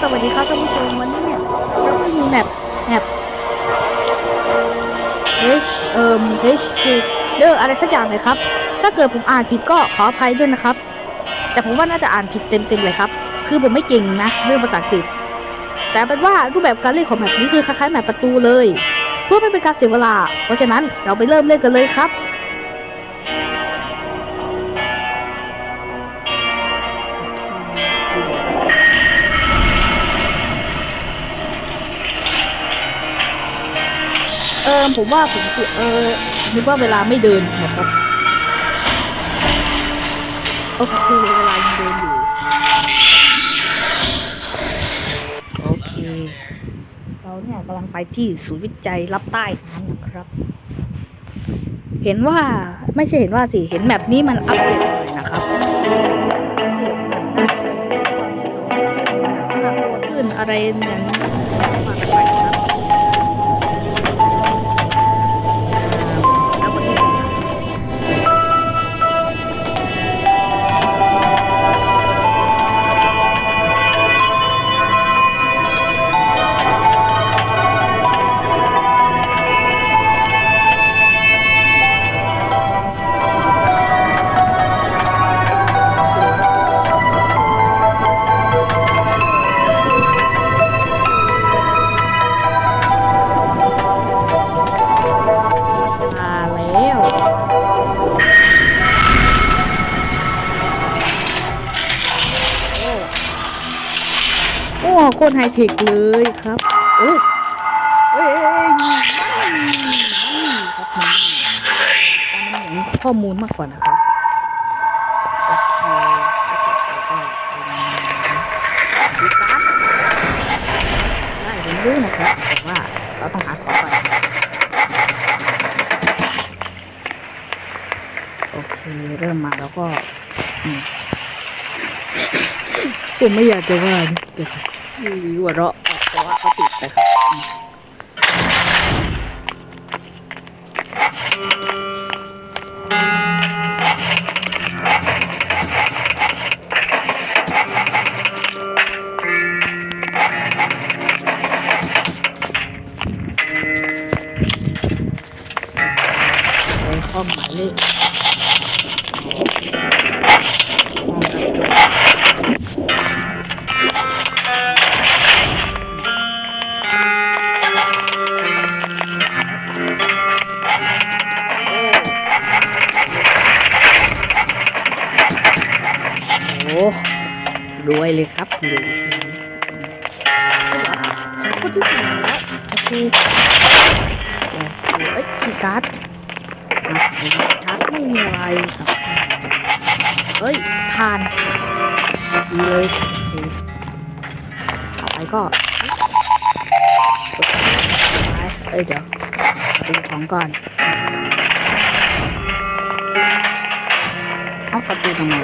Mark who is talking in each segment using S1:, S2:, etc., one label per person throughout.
S1: สวัสดีครับท่านผู้ชมวันนี้เนี่ยเราก็มีแมปแมป H เอ่ม H เดออะไรสักอย่างเลยครับ ถ้าเกิดผมอ่านผิดก็ขออภัยด้วยนะครับ แต่ผมว่าน่าจะอ่านผิดเต็มๆเลยครับ คือผมไม่เก่งนะเรื่องภาษาอังกฤษแต่เป็นว่ารูปแบบการเล่นของแมปนี้คือคล้ายๆแมปประตูเลย เพื่อไม่เป็นการเสียเวลา เพราะฉะนั้นเราไปเริ่มเล่นกันเลยครับ เออผมว่าผมเปลี่ยนเออนึกว่าเวลาไม่เดินนะครับโอเคเวลายังเดินอยู่โอเค เราเนี่ยกำลังไปที่ศูนย์วิจัยรับใต้น้ำนะครับ เห็นว่าไม่ใช่เห็นว่าสิเห็นแบบนี้มันอัปเดตหน่อยนะครับอัปเดตหน่อยน่าจะความฉลอง โอ้โคตรไฮเทคเลยครับโอ้เอ้ยครับมันมันเหมือนข้อมูลมากกว่านะครับโอเคต่อไปก็เป็นสีฟ้าได้ผมรู้นะครับแต่ว่าเราต้องหาของก่อนโอเคเริ่มมาแล้วก็ ผมไม่อยากจะว่าเดี๋ยวครับ หัวเราะแต่ว่าเขาติดไปครับ รวยเลยครับรวยคนที่สี่แล้วโอเคโอเคเอ้ยคีย์การ์ดอะชักไม่มีอะไรครับเฮ้ยทานดีเลยโอเคต่อไปก็ไปเอ้ยเดี๋ยวดูของก่อนเอาประตูทำไม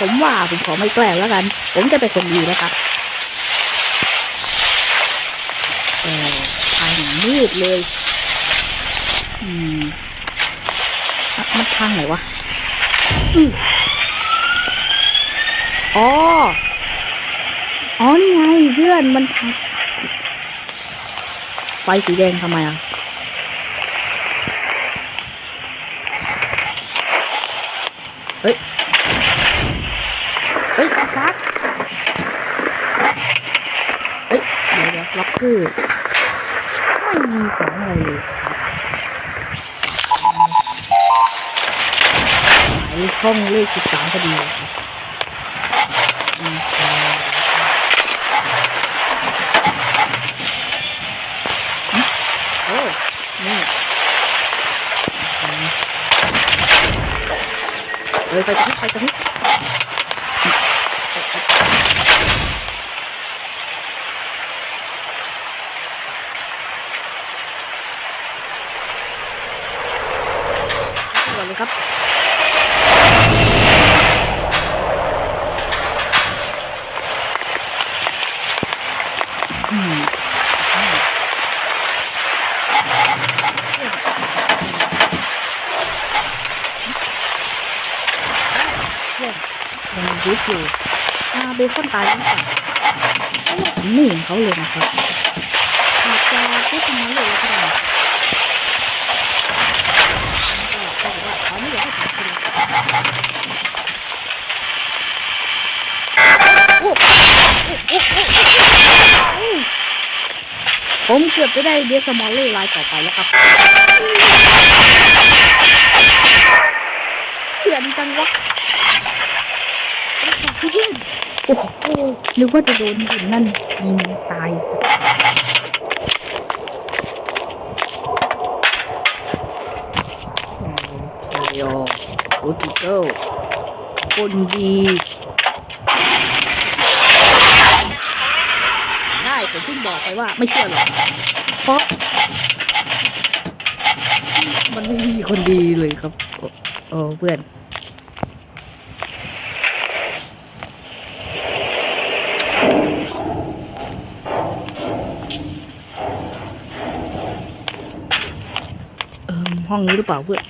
S1: ผมว่าผมขอไม่แกล้งแล้วกัน ผมจะเป็นคนดีแล้วครับเออทางอย่างมืดเลย อืมมันทางไหนวะอืออ๋อ อ๋อ นี่ไงเพื่อนมันทางไฟสีแดงทำไมอะ เฮ้ย เฮ้ยซักเฮ้ย เดี๋ยวเดี๋ยว ล็อกเกอร์ไม่มีของอะไรเลยครับหายห้องเลขสิบสามพอดีเลยครับอืมโอ้นี่เอ้ยไปตรงนี้ไปตรงนี้ ก่อนเลย ครับอืมอืมเยี่ยมยังยุบอยู่อาเบคอนตายแล้วค่ะไม่เห็นเขาเลยนะครับอาจจะที่ตรงนั้นเลยก็ได้ก็บอกว่าเขาไม่อยากให้ผมกินโอ้โอ้โอ้โอ้โอ้ ผมเกือบจะได้เดสมอลเล่ลายต่อไปแล้วครับเขียนจังวะโอ้โหนึกว่าจะโดนหินนั่นยิงตายโอ้โหกูติเกิลคนดี ได้ผมเพิ่งบอกไปว่าไม่เชื่อหรอกเพราะ มันไม่มีคนดีเลยครับ โอ้เพื่อนห้องนี้หรือเปล่าเพื่อน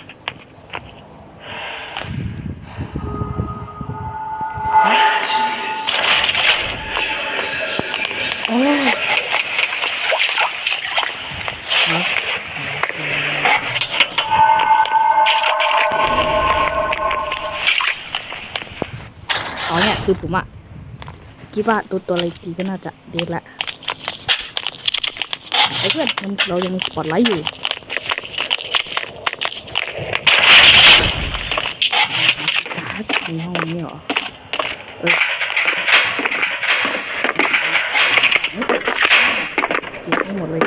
S1: คือผมอะคิดว่าตัวตัวอะไรตีก็น่าจะเด็ดละไอ้เพื่อนเรายังมีสปอตไลท์อยู่การ์ดในห้องนี้เหรอ เออเก็บให้หมดเลย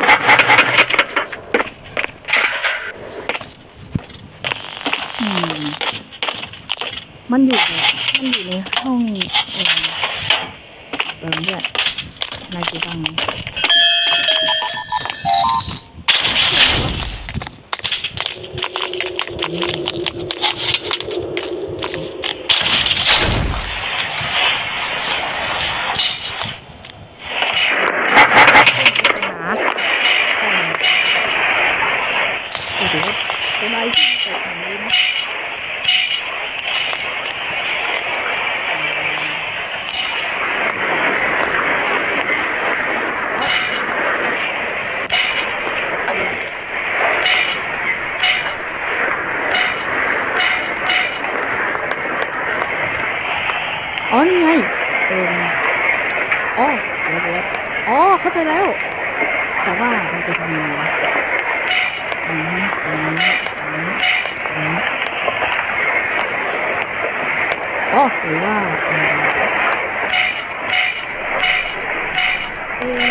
S1: มันอยู่ มันอยู่ในห้องเออเออเนี่ยนายจะฟังหาก็ถือว่าเป็นอะไรที่แปลกใหม่ดีนะ อ๋อ นี่ไงเอออ๋อเดี๋ยวเดี๋ยวอ๋อ เข้าใจแล้ว แต่ว่ามันจะทำยังไงวะอืมตรงนี้ตรงนี้ตรงนี้อ๋อหรือว่าเออ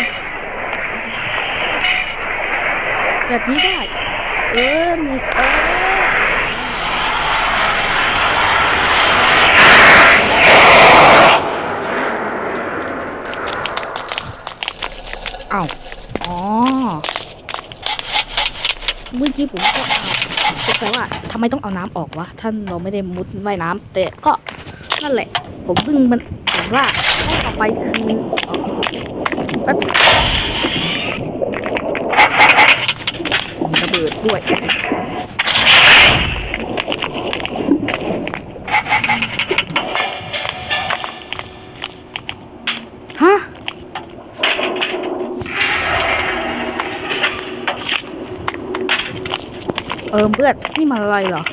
S1: แบบนี้ได้ เอ อ้าว อ๋อ เมื่อกี้ผมก็าไปว่าทำไมต้องเอาน้ำออกวะท่านเราไม่ได้มุดว่ายน้ำแต่ก็นั่นแหละ ผมเพิ่งมันเห็นว่าข้อต่อไปคืออมีระเบิดด้วย เออเพื่อนนี่มันอะไรเหรอ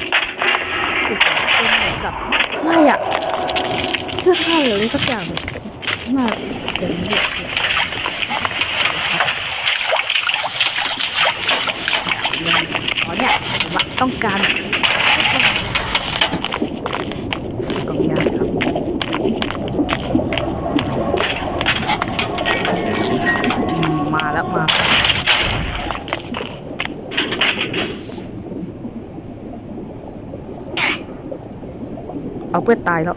S1: เป็นเหมือนกับอะไรอะเชื่อข้าหรืออะไรสักอย่างน่าจะไม่อ๋อเนี่ยผมต้องการกล่องยาครับอืมมาแล้วมา เอาเพื่อนตายแล้ว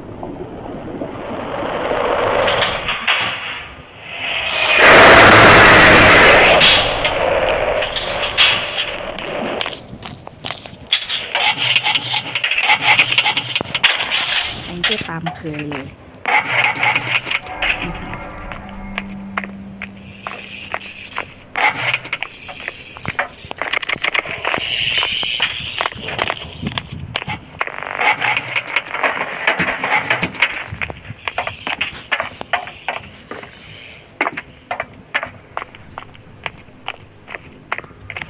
S1: อันนี้ก็ตามเคยเลย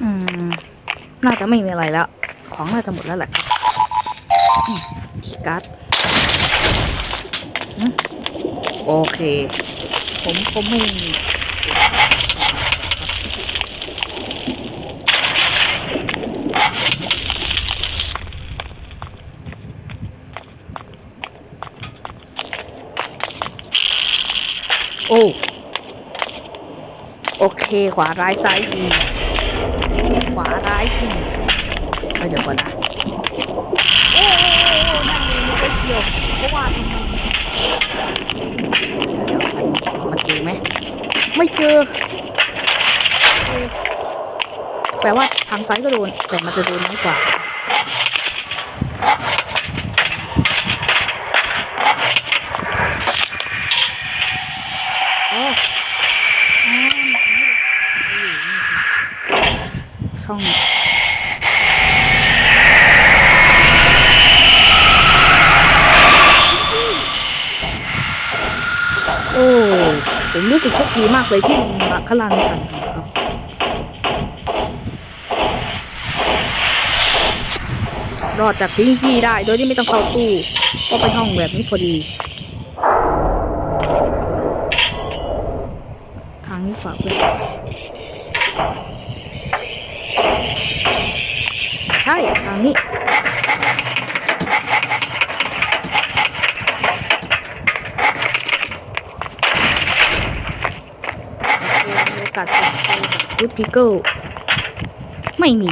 S1: อืม น่า จะไม่มีอะไรแล้ว ของน่าจะหมดแล้วแหละคีย์การ์ดโอเค ผมคงไม่โอ้โอเค ขวาร้ายซ้ายดี ขวาร้ายจริง ออเดี๋ยวก่อนนะ โอ้โอ้นั่นเองนี่ก็เชียวเพราะว่าทำไมเดี๋ยวมันเจอไหม ไม่เจอเออแปลว่าทางซ้ายก็โดน แต่มันจะโดนน้อยกว่าอ๋ออ๋อช่อง โอ้ ผมรู้สึกโชคดีมากเลยที่ลงมาคลานทันครับรอดจากพิงกี้ได้โดยที่ไม่ต้องเข้าตู้ก็ไปห้องแบบนี้พอดี ทางนี้ฝากเพื่อนใช่ ทางนี้ โอกาสจะเจ ยูพิกเกิลไม่มี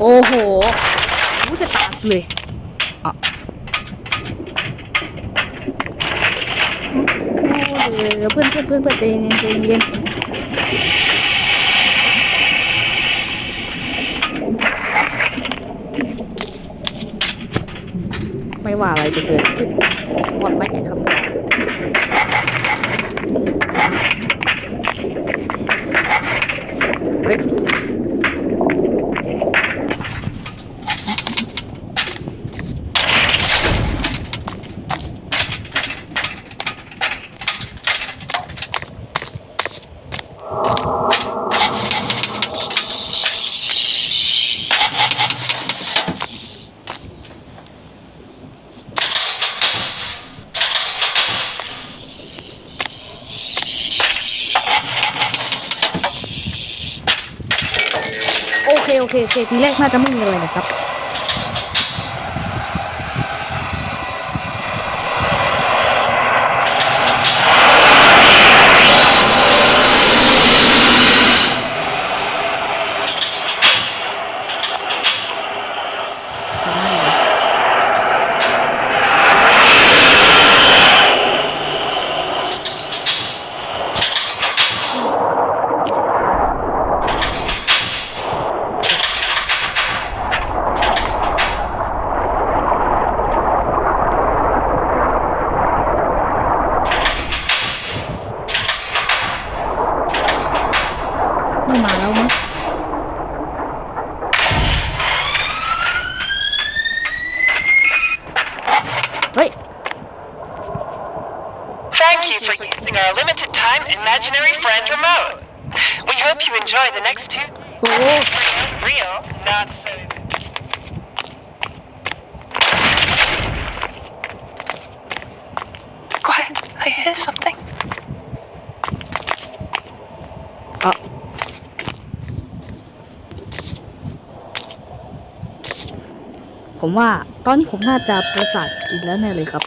S1: โอ้โหรู้สึกตาเลยอะโอ้ยวเดี๋ยวเพื่อนเพื่อนเพื่อนเพื่อนใจเย็นใจเย็น ไม่ว่าอะไรจะเกิดขึ้นหมดไหมครับเฮ้ย โอเคโอเคทีแรกน่าจะไม่มีอะไรนะครับ
S2: two.
S1: โอ้
S2: Real, not so. Quiet, I hear something.
S1: อะผมว่าตอนนี้ผมน่าจะประสาทกินแล้วแน่เลยครับ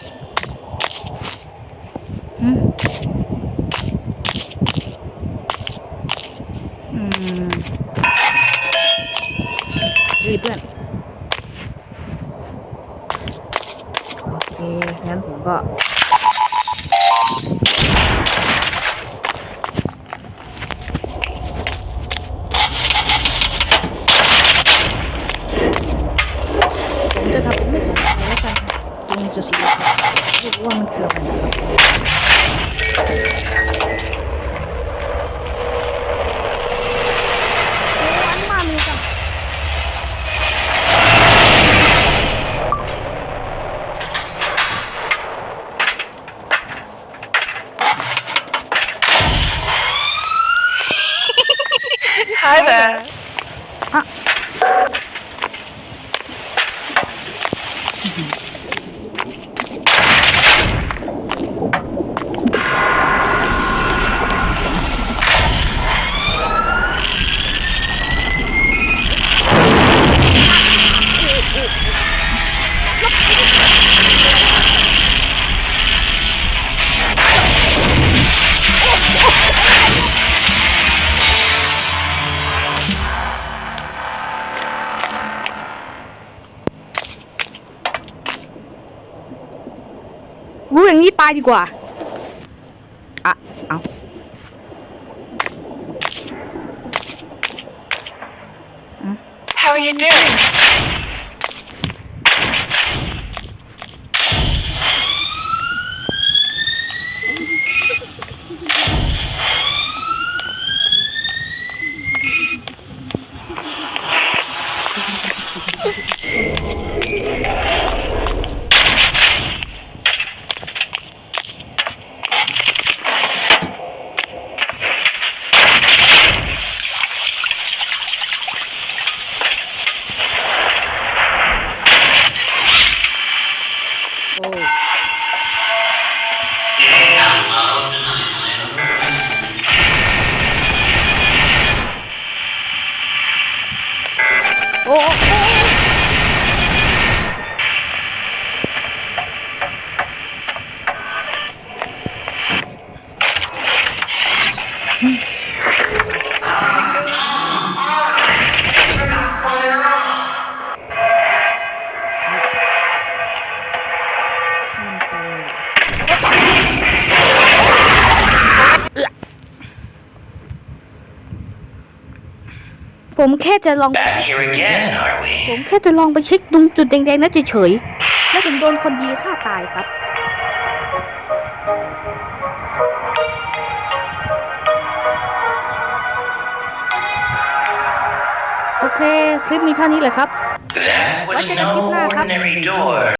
S1: อืมอืมรีบเพื่อน โอเค งั้นผมก็ ผมจะทำเป็นไม่สนใจแล้วกันตรงจะสีเรียกว่ามันคืออะไรนะครับอันมาเลยครับ
S2: Hi there.
S1: อ่ รู้อย่างนี้ตายดีกว่า ผมแค่จะลอง
S3: Back here again, are
S1: ผ
S3: we?
S1: มแค่จะลองไปเช็คตรงจุดแดงๆนั้นเฉยๆแล้วผมโดนคนดีฆ่าตายครับ โอเค คลิปมีเท่านี้แหละครับ
S3: That was
S1: What did I
S3: no
S1: keep that up?
S3: ordinary door.